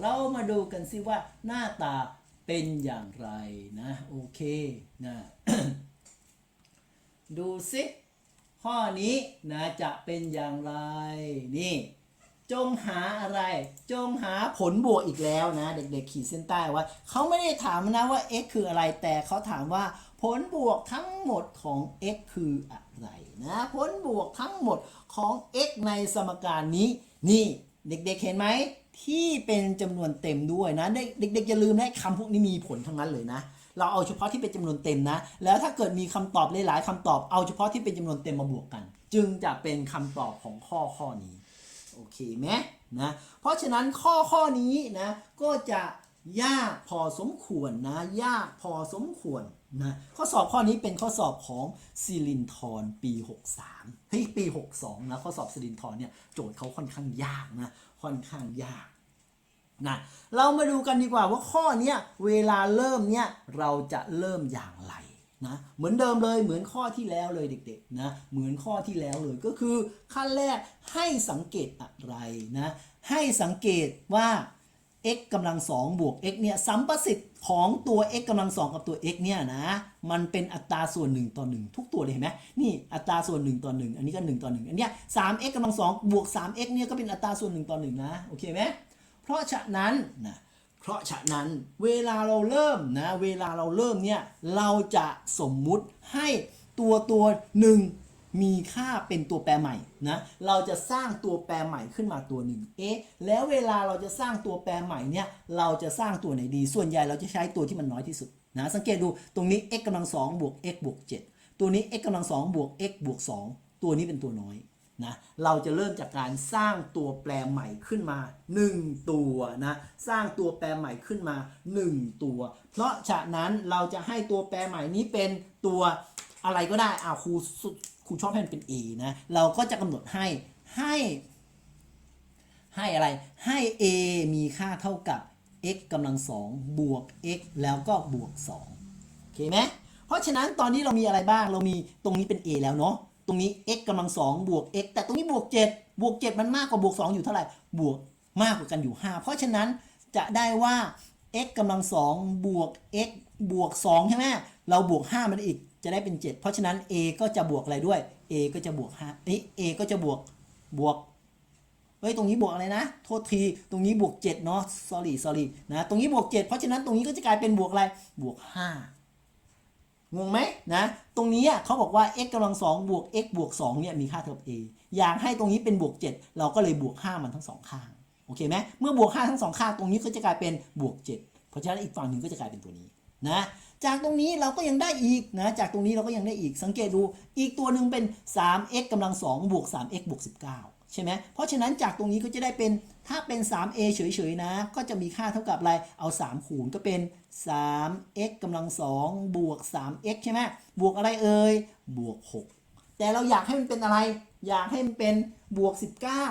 เรามาดูกันสิว่าหน้าตาเป็นอย่างไรนะโอเคนะดูสิข้อนี้นะจะเป็นอย่างไรนี่ จงหาอะไร จงหาผลบวกอีกแล้วนะ เด็กๆขีดเส้นใต้ไว่าเขาไม่ได้ถามนะว่า x คืออะไรแต่เขาถามว่าผลบวกทั้งหมดของ x คืออะไรนะผลบวกทั้งหมดของ x ในสมการนี้ นี่เด็กๆเห็นไหม ที่เป็นจำนวนเต็มด้วยนะเด็กๆอย่าลืมนะคำพวกนี้มีผลทั้งนั้นเลยนะ เราเอาเฉพาะที่เป็นจำนวนเต็มนะ แล้วถ้าเกิดมีคำตอบหลายๆคำตอบเอาเฉพาะที่เป็นจำนวนเต็มมาบวกกัน จึงจะเป็นคำตอบของข้อข้อนี้โอเคไหมนะเพราะฉะนั้นข้อข้อนี้นะก็จะยากพอสมควรนะยากพอสมควรนะข้อสอบข้อนี้เป็นข้อสอบของซิลินทรปี 63เฮ้ยปี 62นะข้อสอบซิลินทรเนี่ยโจทย์เขาค่อนข้างยากนะ ค่อนข้างยากนะเรามาดูกันดีกว่าว่าข้อนี้เวลาเริ่มเนี่ยเราจะเริ่มอย่างไรนะเหมือนเดิมเลยเหมือนข้อที่แล้วเลยเด็กๆนะเหมือนข้อที่แล้วเลยก็คือขั้นแรกให้สังเกตอะไรนะให้สังเกตว่า x กำลังสองบวก x เนี่ยสัมประสิทธิ์ ของตัว x กำลังสองกับตัว x เนี่ยนะ มันเป็นอัตราส่วน 1 ต่อ 1 ทุกตัวเลยเห็นไหมนี่อัตราส่วน 1 ต่อ 1 อันนี้ก็ 1 ต่อ 1 อันเนี้ย 3x กำลังสองบวก 3x เนี่ยก็เป็นอัตราส่วน 1 ต่อ 1 นะ โอเคไหมเพราะฉะนั้นนะเพราะฉะนั้นเวลาเราเริ่มนะ เวลาเราเริ่มเนี่ย เราจะสมมุติให้ตัวตัวหนึ่ง มีค่าเป็นตัวแปรใหม่นะเราจะสร้างตัวแปรใหม่ขึ้นมาตัวหนึ่งเอ๊ะแล้วเวลาเราจะสร้างตัวแปรใหม่เนี่ยเราจะสร้างตัวไหนดี ส่วนใหญ่เราจะใช้ตัวที่มันน้อยที่สุดนะสังเกตดูตรงนี้ x กำลังสองบวก x บวก7ตัวนี้ x กำลังสองบวก x บวก2ตัวนี้เป็นตัวน้อยนะเราจะเริ่มจากการสร้างตัวแปรใหม่ขึ้นมา 1 ตัวนะสร้างตัวแปรใหม่ขึ้นมา 1 ตัว เพราะฉะนั้นเราจะให้ตัวแปรใหม่นี้เป็นตัวอะไรก็ได้อ่าครูสุด ครูชอบให้มันเป็น A นะ เราก็จะกำหนดให้ให้ ให้อะไรให้ a มีค่าเท่ากับ x กำลังสองบวก x แล้วก็บวก2โอเคไหมเพราะฉะนั้นตอนนี้เรามีอะไรบ้างเรามีตรงนี้เป็น a แล้วเนาะตรงนี้ x กำลังสองบวก x แต่ตรงนี้บวก 7 บวก 7 มันมากกว่าบวก 2 อยู่เท่าไหร่ บวกมากกว่ากันอยู่ 5 เพราะฉะนั้นจะได้ว่า x กำลังสองบวก x บวก 2 ใช่ไหมเราบวก 5 มันอีก จะได้เป็น 7 เพราะฉะนั้น a ก็จะบวกอะไรด้วย a ก็จะบวก5เอ้ย a ก็จะบวกบวกเฮ้ยตรงนี้บวกอะไรนะ โทษที ตรงนี้บวก 7 เนาะ sorry sorry นะ ตรงนี้บวก 7 เพราะฉะนั้นตรงนี้ก็จะกลายเป็นบวกอะไร บวก 5 งงไหมนะ ตรงนี้อะเขาบอกว่า x กำลังสองบวก x บวก2เนี่ยมีค่าเท่ากับ a อยากให้ตรงนี้เป็นบวก 7 เราก็เลยบวก 5 มันทั้งสองข้าง โอเคไหมเมื่อบวก 5 ทั้งสองข้าง ตรงนี้ก็จะกลายเป็นบวก 7 เพราะฉะนั้นอีกฝั่งหนึ่งก็จะกลายเป็นตัวนี้นะจากตรงนี้เราก็ยังได้อีกนะจากตรงนี้เราก็ยังได้อีกสังเกตดูอีกตัวหนึ่งเป็น 3x กำลัง2บวก 3x บวก19 ใช่ไหมเพราะฉะนั้นจากตรงนี้ก็จะได้เป็นถ้าเป็น 3a เฉยๆนะ ก็จะมีค่าเท่ากับอะไรเอา 3 คูณก็เป็น 3x กำลัง2บวก 3x ใช่ไหมบวกอะไรเอ่ยบวก 6 แต่เราอยากให้มันเป็นอะไร อยากให้มันเป็นบวก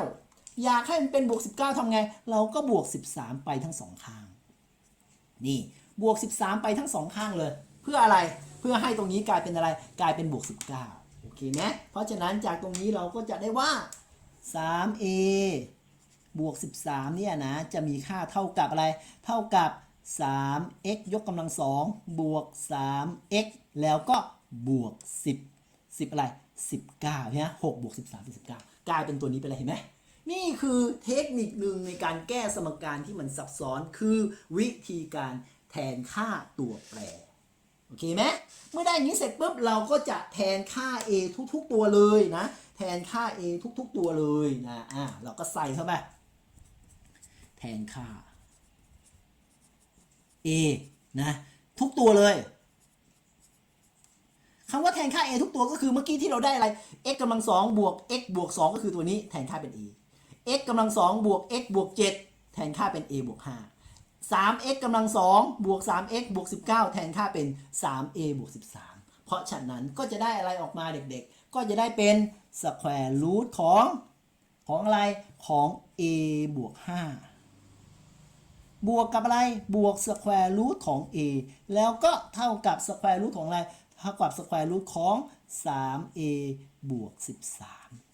19 อยากให้มันเป็นบวก 19ทำไง เราก็บวก 13 ไปทั้งสองข้างนี่ บวก 13 ไปทั้งสองข้างเลย เพื่ออะไรเพื่อให้ตรงนี้กลายเป็นอะไรกลายเป็นบวก 19 โอเคไหมเพราะฉะนั้นจากตรงนี้เราก็จะได้ว่า 3a บวก 13 เนี่ยนะ จะมีค่าเท่ากับอะไร เท่ากับ 3x ยกกำลังสองบวก 3x แล้วก็บวก 10 10 อะไร 19เนี่ย6บวก 13 เป็น19 กลายเป็นตัวนี้ไปเลยเห็นไหม นี่คือเทคนิคหนึ่งในการแก้สมการที่มันซับซ้อนคือวิธีการ แทนค่าตัวแปร โอเคไหมเมื่อได้อย่างนี้เสร็จปุ๊บเราก็จะแทนค่า a ทุก ๆ ตัวเลยนะ แทนค่า a ทุก ๆ ตัวเลยนะอะเราก็ใส่เข้าไปแทนค่า a นะทุกตัวเลยคำว่าแทนค่า a ทุกตัวก็คือเมื่อกี้ที่เราได้อะไร x กำลังสองบวก x บวก 2 ก็คือตัวนี้แทนค่าเป็น a x กำลังสองบวก x บวก 7 แทนค่าเป็น a บวก 5 3x กำลัง2บวก 3x บวก 19 แทนค่าเป็น 3a บวก 13 เพราะฉะนั้นก็จะได้อะไรออกมาเด็กๆ ก็จะได้เป็น square root ของของอะไรของ a บวก 5 บวกกับอะไร บวก square root ของ a แล้วก็เท่ากับ square root ของอะไร เท่ากับ square root ของ 3a บวก 13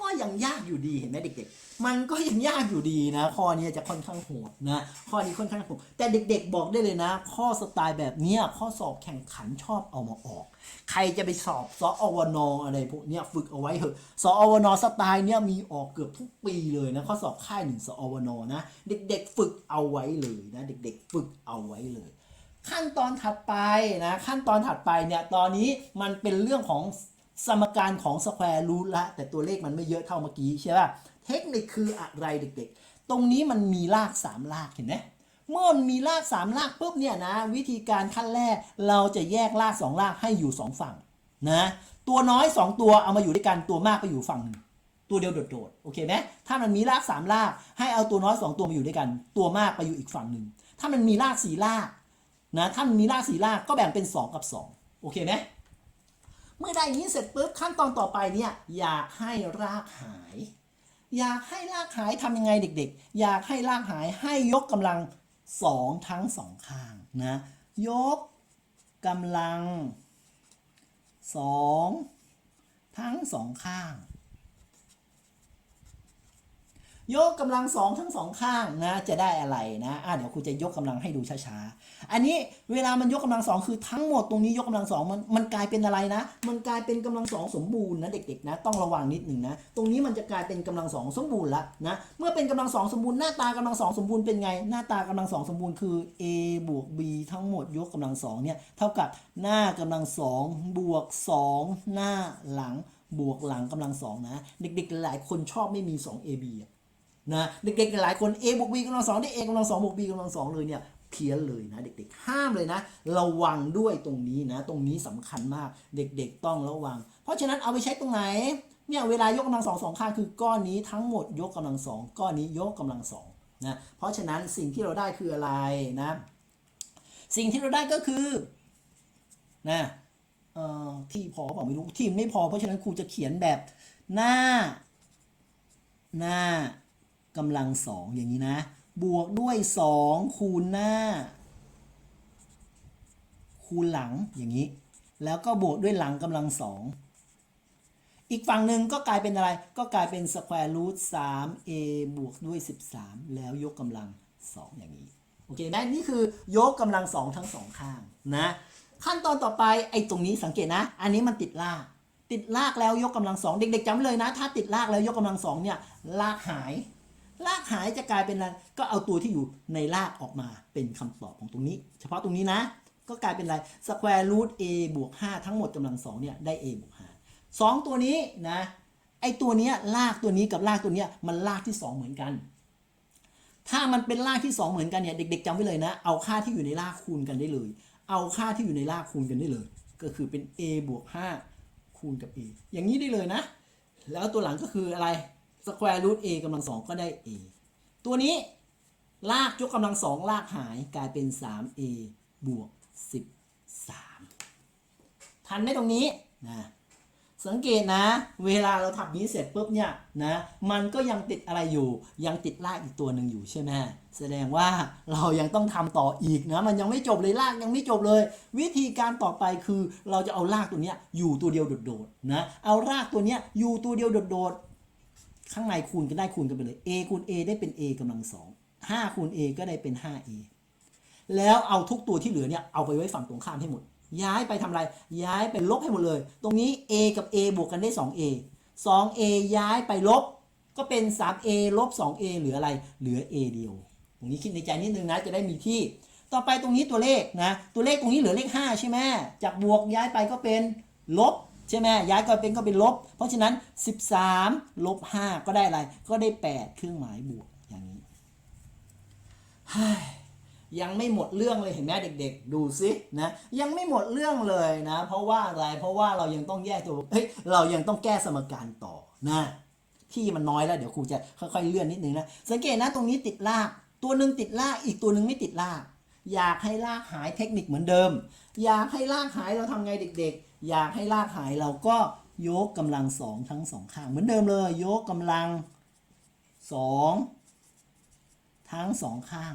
ก็ยังยากอยู่ดีเห็นไหมเด็ก ๆ มันก็ยังยากอยู่ดีนะ ข้อนี้จะค่อนข้างโหดนะ ข้อนี้ค่อนข้างโหดแต่เด็ก ๆ บอกได้เลยนะ ข้อสไตล์แบบเนี้ยข้อสอบแข่งขันชอบเอามาออก ใครจะไปสอบสอวนอะไรพวกเนี้ยฝึกเอาไว้เถอะสอวนสไตล์เนี้ยมีออกเกือบทุกปีเลยนะข้อสอบค่ายหนึ่งสอวนนะเด็ก ๆ ฝึกเอาไว้เลยนะ เด็ก ๆ ฝึกเอาไว้เลยขั้นตอนถัดไปนะขั้นตอนถัดไปเนี่ยตอนนี้มันเป็นเรื่องของ สมการของสแควร์รูทละแต่ตัวเลขมันไม่เยอะเท่าเมื่อกี้ใช่ป่ะเทคนิคคืออะไรเด็กๆ ตรงนี้มันมีรากสามรากเห็นไหมเมื่อมันมีรากสามรากปุ๊บเนี่ยนะวิธีการขั้นแรกเราจะแยกรากสองรากให้อยู่สองฝั่งนะตัวน้อยสองตัวเอามาอยู่ด้วยกันตัวมากไปอยู่ฝั่งหนึ่งตัวเดียวโดดๆโอเคไหมถ้ามันมีรากสามราก ให้เอาตัวน้อยสองตัวมาอยู่ด้วยกัน ตัวมากไปอยู่อีกฝั่งหนึ่งถ้ามันมีรากสี่รากนะถ้ามันมีรากสี่รากก็แบ่งเป็น 2 กับ 2 โอเคไหม เมื่อได้อย่างนี้เสร็จปุ๊บขั้นตอนต่อไปเนี่ยอยากให้รากหาย อยากให้รากหายทำยังไงเด็กๆ อยากให้รากหายให้ยกกำลังสองทั้งสองข้างนะยกกำลังสองทั้งสองข้าง ยกกำลังสองทั้งสองข้างนะจะได้อะไรนะอะเดี๋ยวครูจะยกกำลังให้ดูช้าๆ อันนี้เวลามันยกกำลังสองคือทั้งหมดตรงนี้ยกกำลังสองมันมันกลายเป็นอะไรนะ มันกลายเป็นกำลังสองสมบูรณ์นะเด็กๆนะต้องระวังนิดหนึ่งนะตรงนี้มันจะกลายเป็นกำลังสองสมบูรณ์ละนะเมื่อเป็นกำลังสองสมบูรณ์หน้าตากำลังสองสมบูรณ์เป็นไง หน้าตากำลังสองสมบูรณ์คือ a บวก b ทั้งหมดยกกำลังสองเนี่ยเท่ากับหน้ากำลังสองบวกสองหน้าหลังบวกหลังกำลังสองนะ เด็กๆ หลายคนชอบไม่มี 2 ab อะ นะเด็กๆหลายคน a บวก b กำลังสองได้ a กำลังสองบวก b กำลังสองเลยเนี่ยเพี้ยนเลยนะเด็กๆ ห้ามเลยนะระวังด้วยตรงนี้นะ ตรงนี้สำคัญมากเด็กๆต้องระวัง เพราะฉะนั้นเอาไปใช้ตรงไหนเนี่ยเวลายกกำลังสองสองข้างคือก้อนนี้ทั้งหมดยกกำลังสองก้อนนี้ยกกำลังสองนะเพราะฉะนั้นสิ่งที่เราได้คืออะไรนะ สิ่งที่เราได้ก็คือนะเอ่อที่พอเปล่าไม่รู้ที่ไม่พอเพราะฉะนั้นครูจะเขียนแบบหน้า หน้า กำลังสองอย่างนี้นะ บวกด้วยสองคูณหน้า คูณหลังอย่างนี้ แล้วก็บวกด้วยหลังกำลังสองอีกฝั่งหนึ่งก็กลายเป็นอะไร ก็กลายเป็นสแควร์รูทสามเอบวกด้วย 13 แล้วยกกำลังสองอย่างนี้ โอเคไหมนี่คือยกกำลังสองทั้งสองข้างนะ ขั้นตอนต่อไปไอ้ตรงนี้สังเกตนะ อันนี้มันติดลาก ติดลากแล้วยกกำลังสองเด็กๆจำเลยนะ ถ้าติดลากแล้วยกกำลังสองเนี่ยลากหาย ลากหายจะกลายเป็นอะไรก็เอาตัวที่อยู่ในลากออกมาเป็นคำตอบของตรงนี้ เฉพาะตรงนี้นะ ก็กลายเป็นอะไรสแควร์รูท a บวก5ทั้งหมดกำลังสองเนี่ยได้ a บวก5สองตัวนี้นะไอตัวเนี้ยลากตัวนี้กับลากตัวเนี้ยมันลากที่ 2 เหมือนกัน ถ้ามันเป็นลากที่ 2 เหมือนกันเนี่ยเด็ก ๆจำไว้เลยนะ เอาค่าที่อยู่ในลากคูณกันได้เลย เอาค่าที่อยู่ในลากคูณกันได้เลย ก็คือเป็น a บวก5คูณกับ a อย่างนี้ได้เลยนะ แล้วตัวหลังก็คืออะไร แควร์รูท a กำลังสองก็ได้ a ตัวนี้ลากยกกำลังสองลากหายกลายเป็น 3a บวก 13 ทันไหมตรงนี้นะสังเกตนะ เวลาเราทำนี้เสร็จปุ๊บเนี่ยนะมันก็ยังติดอะไรอยู่ยังติดลากอีกตัวหนึ่งอยู่ใช่ไหมแสดงว่าเรายังต้องทำต่ออีกนะมันยังไม่จบเลยลากยังไม่จบเลย วิธีการต่อไปคือเราจะเอาลากตัวเนี้ยอยู่ตัวเดียวโดดๆนะเอารากตัวเนี้ยอยู่ตัวเดียวโดดๆ ข้างในคูณกันได้คูณกันไปเลย a คูณ a ได้เป็น a กำลังสอง5คูณ a ก็ได้เป็น 5a แล้วเอาทุกตัวที่เหลือเนี่ยเอาไปไว้ฝั่งตรงข้ามให้หมด ย้ายไปทำอะไร ย้ายไปลบให้หมดเลย ตรงนี้ a กับ a บวกกันได้ 2a 2a ย้ายไปลบ ก็เป็น 3a ลบ 2a เหลืออะไร เหลือ a เดียว ตรงนี้คิดในใจนิดนึงนะ จะได้มีที่ ต่อไปตรงนี้ตัวเลขนะ ตัวเลขตรงนี้เหลือเลข 5 ใช่ไหมจากบวกย้ายไปก็เป็นลบ ใช่ไหมย้ายก็เป็นก็เป็นลบ เพราะฉะนั้น 13ลบ5ก็ได้อะไร ก็ได้ 8 เครื่องหมายบวกอย่างนี้ยังไม่หมดเรื่องเลยเห็นไหมเด็ก ๆ ดูสินะยังไม่หมดเรื่องเลยนะ เพราะว่าอะไรเพราะว่าเรายังต้องแยกตัวเฮ้ยเรายังต้องแก้สมการต่อนะที่มันน้อยแล้วเดี๋ยวครูจะค่อยๆเลื่อนนิดนึงนะสังเกตนะตรงนี้ติดลาก ตัวหนึ่งติดลากอีกตัวหนึ่งไม่ติดลาก อยากให้ลากหายเทคนิคเหมือนเดิม อยากให้ลากหายเราทำไงเด็ก ๆ อยากให้ลากหายเราก็ยกกำลังสองทั้งสองข้าง เหมือนเดิมเลย ยกกำลังสองทั้งสองข้าง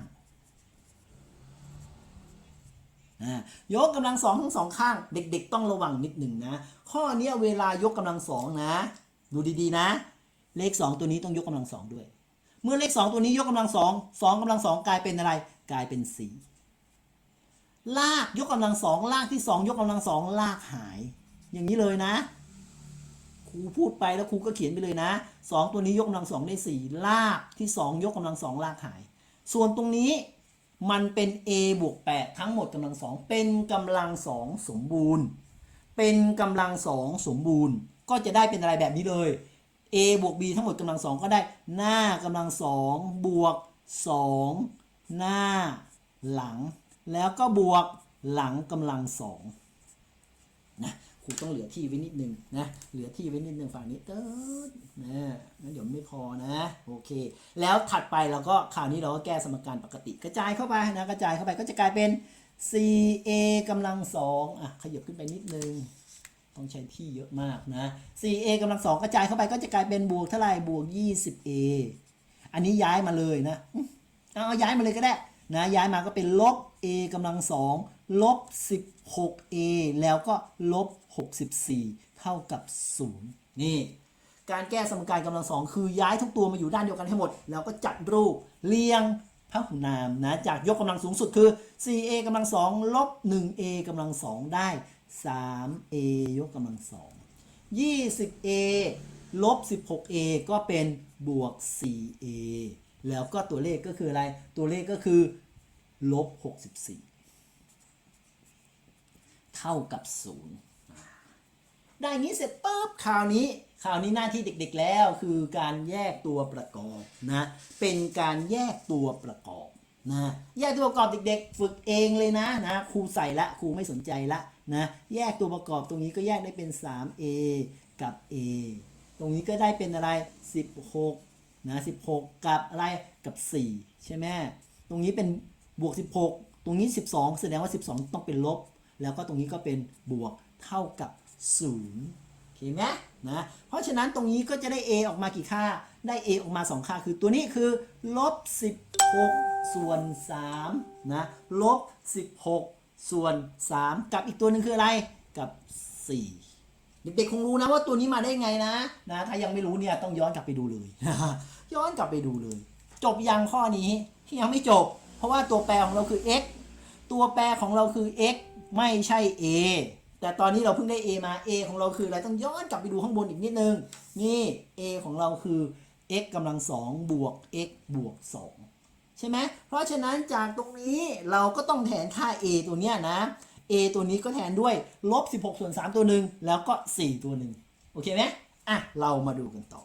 อ่ายกกำลังสองทั้งสองข้าง เด็ก ๆ ต้องระวังนิดหนึ่งนะ ข้อเนี้ยเวลายกกำลังสองนะ ดูดีๆนะ เลข2ตัวนี้ต้องยกกำลังสองด้วย เมื่อเลข2ตัวนี้ยกกำลังสองสองกำลังสองกลายเป็นอะไร กลายเป็นสี่ ลากยกกำลังสองลากที่สองยกกำลังสองลากหาย อย่างนี้เลยนะครูพูดไปแล้วครูก็เขียนไปเลยนะสองตัวนี้ยกกำลังสองได้สี่ลากที่สองยกกำลังสองลากหาย ส่วนตรงนี้มันเป็น a บวก8ทั้งหมดกำลังสองเป็นกำลังสองสมบูรณ์ เป็นกำลังสองสมบูรณ์ ก็จะได้เป็นอะไรแบบนี้เลย a บวก b ทั้งหมดกำลังสองก็ได้หน้ากำลังสองบวกสองหน้าหลัง แล้วก็บวกหลังกำลังสองนะครูต้องเหลือที่ไว้นิดนึงนะเหลือที่ไว้นิดนึงฝั่งนี้เติร์ดนะงั้นเดี๋ยวไม่พอนะโอเค แล้วถัดไปเราก็คราวนี้เราก็แก้สมการปกติ กระจายเข้าไปนะกระจายเข้าไปก็จะกลายเป็น 4a กำลังสองอะขยับขึ้นไปนิดนึงต้องใช้ที่เยอะมากนะ 4a กำลังสองกระจายเข้าไปก็จะกลายเป็นบวกเท่าไหร่บวก 20a อันนี้ย้ายมาเลยนะเอาย้ายมาเลยก็ได้นะย้ายมาก็เป็นลบ a กำลังสองลบ 16a แล้วก็ลบ 64 เท่ากับ 0 นี่ การแก้สมการกำลังสองคือย้ายทุกตัวมาอยู่ด้านเดียวกันให้หมด แล้วก็จัดรูปเรียงพหุนามนะ จากยกกำลังสูงสุดคือ 4a กำลังสองลบ 1a กำลังสองได้ 3a ยกกำลังสอง 20a ลบ 16a ก็เป็นบวก 4a แล้วก็ตัวเลขก็คืออะไร ตัวเลขก็คือ ลบ 64 เท่ากับ 0 ได้งนี้เสร็จปุ๊บคราวนี้คราวนี้หน้าที่เด็กๆแล้วคือการแยกตัวประกอบนะ เป็นการแยกตัวประกอบนะ แยกตัวประกอบเด็กๆ ฝึกเองเลยนะนะครูใส่ละครูไม่สนใจละนะ แยกตัวประกอบตรงนี้ก็แยกได้เป็น 3a กับ a ตรงนี้ก็ได้เป็นอะไร 16นะ16 กับอะไรกับ 4 ใช่ไหมตรงนี้เป็น บวก 16 ตรงนี้ 12 แสดงว่า 12 ต้องเป็นลบ แล้วก็ตรงนี้ก็เป็นบวกเท่ากับ0โอเคไหมนะ เพราะฉะนั้นตรงนี้ก็จะได้ a ออกมากี่ค่า ได้ a ออกมา 2 ค่า คือตัวนี้คือลบ 16 ส่วน3นะลบ 16 ส่วน 3 กับอีกตัวหนึ่งคืออะไร กับ 4เด็กๆคงรู้นะว่าตัวนี้มาได้ไงนะนะ ถ้ายังไม่รู้เนี่ยต้องย้อนกลับไปดูเลย ย้อนกลับไปดูเลย จบยังข้อนี้ยังไม่จบ ราะว่าตัวแปรของเราคือ x ตัวแปรของเราคือ x ไม่ใช่ a แต่ตอนนี้เราเพิ่งได้ a มา a ของเราคืออะไรต้องย้อนกลับไปดูข้างบนอีกนิดนึง นี่ a ของเราคือ x กำลังสองบวก x บวก 2 ใช่ไหม เพราะฉะนั้นจากตรงนี้เราก็ต้องแทนค่า a ตัวเนี้ยนะ a ตัวนี้ก็แทนด้วยลบ16ส่วน3ตัวหนึ่งแล้วก็ 4 ตัวหนึ่งโอเคไหมอะ เรามาดูกันต่อ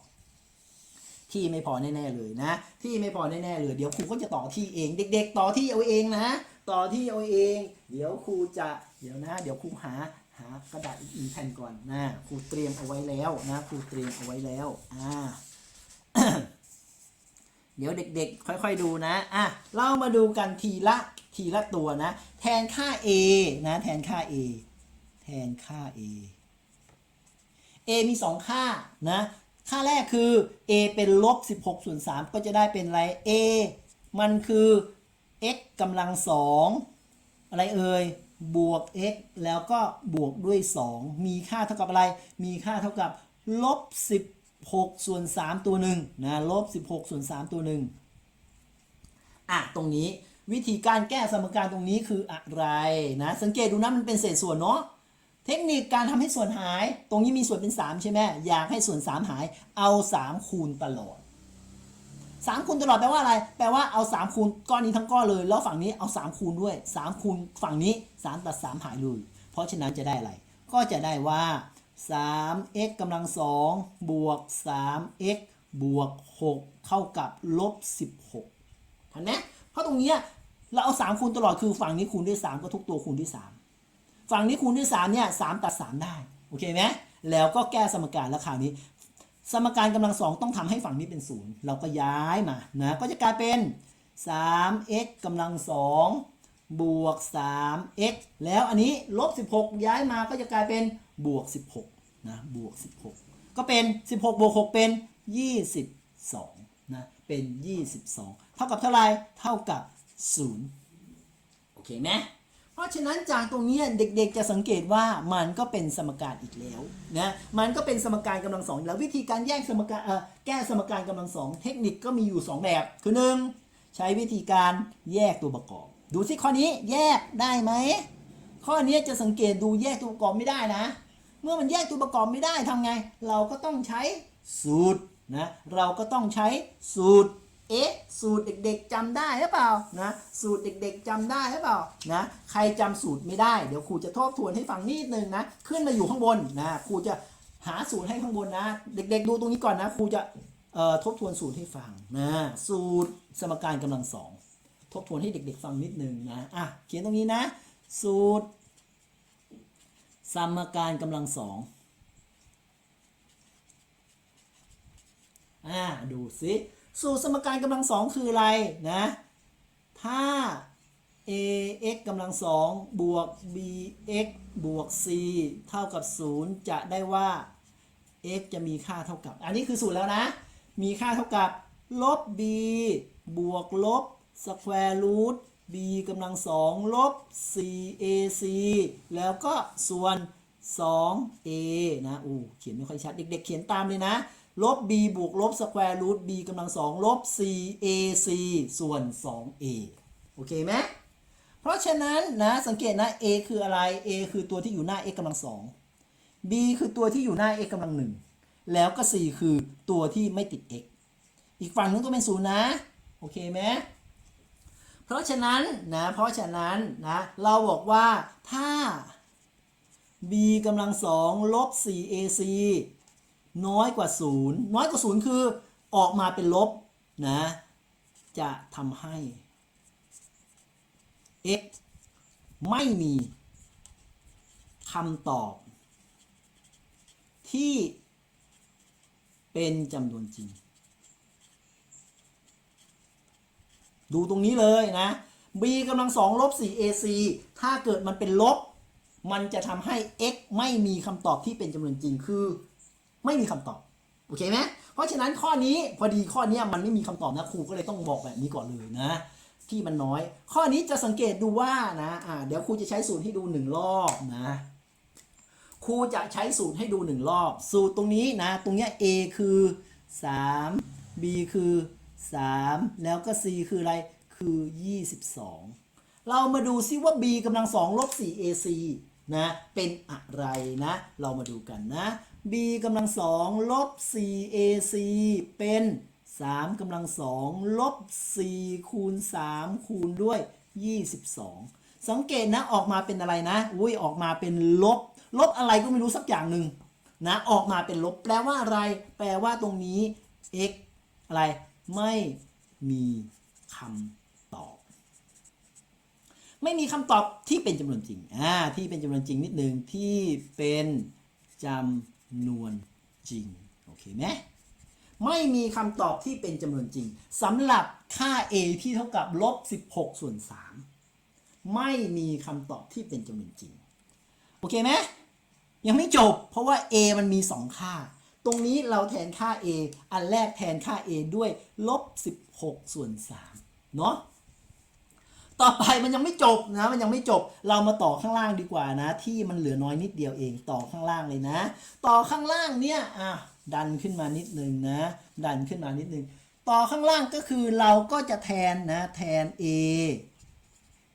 ที่ไม่พอแน่ๆเลยนะ ที่ไม่พอแน่ๆเลย เดี๋ยวครูก็จะต่อที่เอง เด็ก ๆ ต่อที่เอาเองนะ ต่อที่เอาเอง เดี๋ยวครูจะเดี๋ยวนะ เดี๋ยวครูหาหากระดาษอีกแผ่นก่อนนะครูเตรียมเอาไว้แล้วนะครูเตรียมเอาไว้แล้วอ่าเดี๋ยวเด็ก ๆ ค่อย ๆ ดูนะอะเรามาดูกันทีละทีละตัวนะ แทนค่า a นะ แทนค่า a แทนค่า a a มี 2 ค่านะ ค่าแรกคือ a เป็นลบ 16 ส่วน 3 ก็จะได้เป็นอะไร a มันคือ x กำลังสองอะไรเอ่ย บวก x แล้วก็บวกด้วย 2 มีค่าเท่ากับอะไร มีค่าเท่ากับลบ 16 ส่วน 3 ตัวหนึ่งนะลบ 16 ส่วน 3 ตัวหนึ่งอะ ตรงนี้วิธีการแก้สมการตรงนี้คืออะไรนะ สังเกตดูนะมันเป็นเศษส่วนเนาะ เทคนิคการทำให้ส่วนหาย ตรงนี้มีส่วนเป็น 3 ใช่ไหมอยากให้ส่วน 3 หาย เอา 3 คูณตลอด 3 คูณตลอดแปลว่าอะไร แปลว่าเอา 3 คูณก้อนนี้ทั้งก้อนเลย แล้วฝั่งนี้เอา 3 คูณด้วย 3 คูณฝั่งนี้ 3 ตัด 3 หายเลย เพราะฉะนั้นจะได้อะไร ก็จะได้ว่า 3x กำลัง2บวก 3x บวก 6 เท่ากับลบ 16ทันไหมเพราะตรงนี้เราเอา 3 คูณตลอดคือฝั่งนี้คูณด้วย 3 ก็ทุกตัวคูณด้วย 3 ฝั่งนี้คูณด้วย3เนี่ย3ตัด 3 ได้ โอเคไหมแล้วก็แก้สมการแล้วคราวนี้ สมการกำลังสองต้องทำให้ฝั่งนี้เป็นศูนย์เราก็ย้ายมานะก็จะกลายเป็น 3x กำลังสองบวก 3x แล้วอันนี้ลบ 16 ย้ายมาก็จะกลายเป็นบวก 16นะบวก 16 ก็เป็น 16 บวก 6 เป็น 22นะเป็น 22 เท่ากับเท่าไรเท่ากับ 0 โอเคไหม ราะฉะนั้นจากตรงนี้เด็กๆจะสังเกตว่ามันก็เป็นสมการอีกแล้วนะมันก็เป็นสมการกำลังสองแล้ววิธีการแยกสมการแก้สมการกำลังสองเทคนิคก็มีอยู่สองแบบ คือหนึ่งใช้วิธีการแยกตัวประกอบ ดูสิข้อนี้แยกได้ไหมข้อนี้จะสังเกตดูแยกตัวประกอบไม่ได้นะ เมื่อมันแยกตัวประกอบไม่ได้ทำไง เราก็ต้องใช้สูตรนะเราก็ต้องใช้สูตร เอ๊ะสูตรเด็กๆจำได้หรือเปล่านะสูตรเด็กๆจำได้หรือเปล่านะใครจำสูตรไม่ได้เดี๋ยวครูจะทบทวนให้ฟังนิดนึงนะขึ้นมาอยู่ข้างบนนะครูจะหาสูตรให้ข้างบนนะ เด็กๆ ดูตรงนี้ก่อนนะครูจะเอ่อทบทวนสูตรให้ฟังนะสูตรสมการกำลังสองทบทวนให้เด็กๆ ฟังนิดนึงนะอะเขียนตรงนี้นะ สูตร สมการกำลังสองอ่าดูสิ สูตรสมการกำลังสองคืออะไรนะถ้า ax กำลังสองบวก bx บวก c เท่ากับ 0 จะได้ว่า x จะมีค่าเท่ากับ อันนี้คือสูตรแล้วนะ มีค่าเท่ากับ ลบ b บวกลบ square root b กำลังสองลบ 4ac แล้วก็ส่วน 2a นะ อู้เขียนไม่ค่อยชัด เด็กๆ เขียนตามเลยนะ ลบ b บวกลบ square root b กำลังสองลบ 4ac ส่วน 2a โอเคไหมเพราะฉะนั้นนะสังเกตนะ a คืออะไร a คือตัวที่อยู่หน้า x กำลังสอง b คือตัวที่อยู่หน้า x กำลังหนึ่งแล้วก็ c คือตัวที่ไม่ติด x อีกฝั่งนึงต้องเป็นศูนย์นะ โอเคไหมเพราะฉะนั้นนะเพราะฉะนั้นนะเราบอกว่าถ้า b กำลังสองลบ 4ac น้อยกว่า 0 น้อยกว่า 0 คือออกมาเป็นลบนะ จะทำให้ x ไม่มีคำตอบ ที่เป็นจำนวนจริง ดูตรงนี้เลยนะ b กำลังสองลบ 4ac ถ้าเกิดมันเป็นลบ มันจะทำให้ x ไม่มีคำตอบที่เป็นจำนวนจริงคือ ไม่มีคำตอบโอเคไหมเพราะฉะนั้นข้อนี้พอดีข้อนี้มันไม่มีคำตอบนะครูก็เลยต้องบอกแบบนี้ก่อนเลยนะที่มันน้อย ข้อนี้จะสังเกตดูว่านะอ่าเดี๋ยวครูจะใช้สูตรให้ดูหนึ่งรอบนะครูจะใช้สูตรให้ดูหนึ่งรอบ สูตรตรงนี้นะตรงเนี้ย a คือ 3 b คือ 3 แล้วก็ c คืออะไรคือ 22 เรามาดูซิว่า b กำลังสองลบ 4ac นะเป็นอะไรนะ เรามาดูกันนะ b กำลังสองลบ 4ac เป็น 3กำลังสองลบ 4 คูณ 3 คูณด้วย 22 สังเกตนะออกมาเป็นอะไรนะอุ้ยออกมาเป็นลบ ลบอะไรก็ไม่รู้สักอย่างหนึ่งนะออกมาเป็นลบแปลว่าอะไร แปลว่าตรงนี้ x อะไรไม่มีคำตอบ ไม่มีคำตอบที่เป็นจำนวนจริงอ่าที่เป็นจำนวนจริงนิดนึงที่เป็นจำ นวนจริง โอเคไหมไม่มีคำตอบที่เป็นจำนวนจริงสำหรับค่า a ที่เท่ากับลบ 16 ส่วน 3 ไม่มีคำตอบที่เป็นจำนวนจริง โอเคไหมยังไม่จบ เพราะว่า a มันมี 2 ค่า ตรงนี้เราแทนค่า a อันแรกแทนค่า a ด้วยลบ 16 ส่วน 3 เนาะ ต่อไปมันยังไม่จบนะ มันยังไม่จบ เรามาต่อข้างล่างดีกว่านะ ที่มันเหลือน้อยนิดเดียวเอง ต่อข้างล่างเลยนะ ต่อข้างล่างเนี่ยอะดันขึ้นมานิดนึงนะ ดันขึ้นมานิดนึง ต่อข้างล่างก็คือเราก็จะแทนนะ แทน a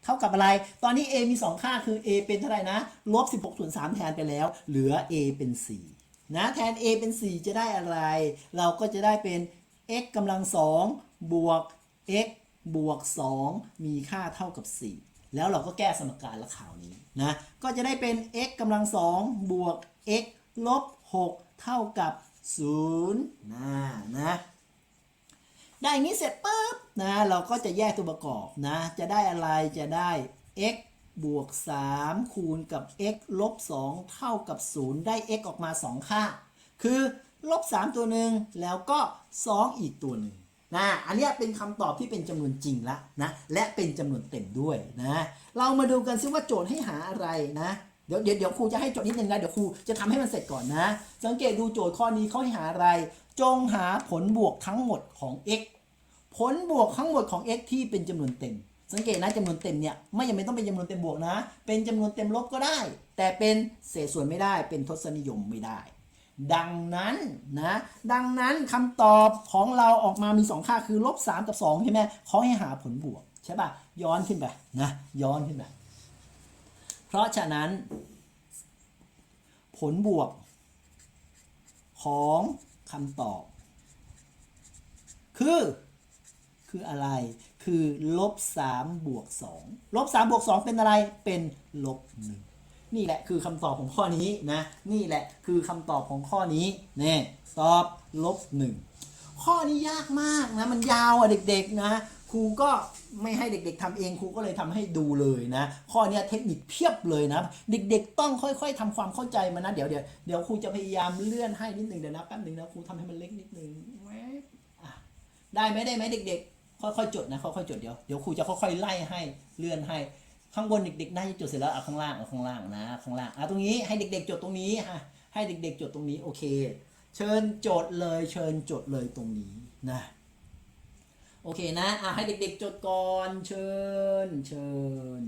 เท่ากับอะไร ตอนนี้ a มี 2 ค่าคือ a เป็นเท่าไหร่นะ ลบ 16ส่วน3แทนไปแล้ว เหลือ a เป็น 4 นะ แทน a เป็น 4 จะได้อะไร เราก็จะได้เป็น x กำลัง 2 บวก x บวก 2 มีค่าเท่ากับ 4 แล้วเราก็แก้สมการละข่าวนี้นะก็จะได้เป็น x กำลัง2บวก x ลบ 6 เท่ากับ0นะนะได้อย่างนี้เสร็จปุ๊บนะเราก็จะแยกตัวประกอบนะ จะได้อะไรจะได้ x บวก 3 คูณกับ x ลบ 2 เท่ากับ 0 ได้ x ออกมา 2 ค่า คือลบ 3 ตัวหนึ่งแล้วก็ 2 อีกตัวหนึ่ง นะอันนี้เป็นคำตอบที่เป็นจำนวนจริงละนะและเป็นจำนวนเต็มด้วยนะเรามาดูกันซิว่าโจทย์ให้หาอะไรนะเดี๋ยวเดี๋ยวครูจะให้โจทย์นิดนึงนะเดี๋ยวครูจะทำให้มันเสร็จก่อนนะ สังเกตดูโจทย์ข้อนี้เขาให้หาอะไร จงหาผลบวกทั้งหมดของ x ผลบวกทั้งหมดของ x ที่เป็นจำนวนเต็ม สังเกตนะจำนวนเต็มเนี่ยไม่จำเป็นต้องเป็นจำนวนเต็มบวกนะ เป็นจำนวนเต็มลบก็ได้ แต่เป็นเศษส่วนไม่ได้เป็นทศนิยมไม่ได้ ดังนั้นนะดังนั้นคำตอบของเราออกมามี 2 ค่าคือลบ3กับ2ใช่ไหมเขาให้หาผลบวกใช่ป่ะย้อนขึ้นไปนะย้อนขึ้นไปเพราะฉะนั้น ผลบวก ของคำตอบ คือ คืออะไร คือลบ3บวก2ลบ3บวก2เป็นอะไรเป็นลบ1 นี่แหละคือคำตอบของข้อนี้นะ นี่แหละคือคำตอบของข้อนี้เนี่ยตอบลบ1ข้อนี้ยากมากนะมันยาวอะเด็ก ๆนะครูก็ไม่ให้เด็ก ๆทำเองครูก็เลยทำให้ดูเลยนะ ข้อนี้เทคนิคเพียบเลยนะ เด็ก ๆ ต้องค่อย ๆทำความเข้าใจมานะ เดี๋ยวเดี๋ยวเดี๋ยวครูจะพยายามเลื่อนให้นิดนึงเดี๋ยวนะแป๊บนึงนะครูทำให้มันเล็กนิดนึงแว๊บอะได้ไหมได้ไหมเด็ก ๆ ค่อยๆจดนะค่อยๆจดเดี๋ยวเดี๋ยวครูจะค่อยๆไล่ให้เลื่อนให้ ข้างบนเด็กๆน่าจะจดเสร็จแล้วเอาข้างล่างเอาข้างล่างนะข้างล่างเอะตรงนี้ให้เด็กๆจดตรงนี้ฮะให้เด็กๆจดตรงนี้โอเค เชิญจดเลยเชิญจดเลยตรงนี้นะโอเคนะอะให้เด็กๆจดก่อนเชิญเชิญ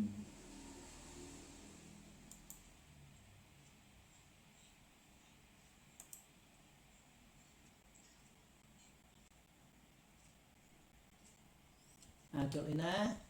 อะจดเลยนะ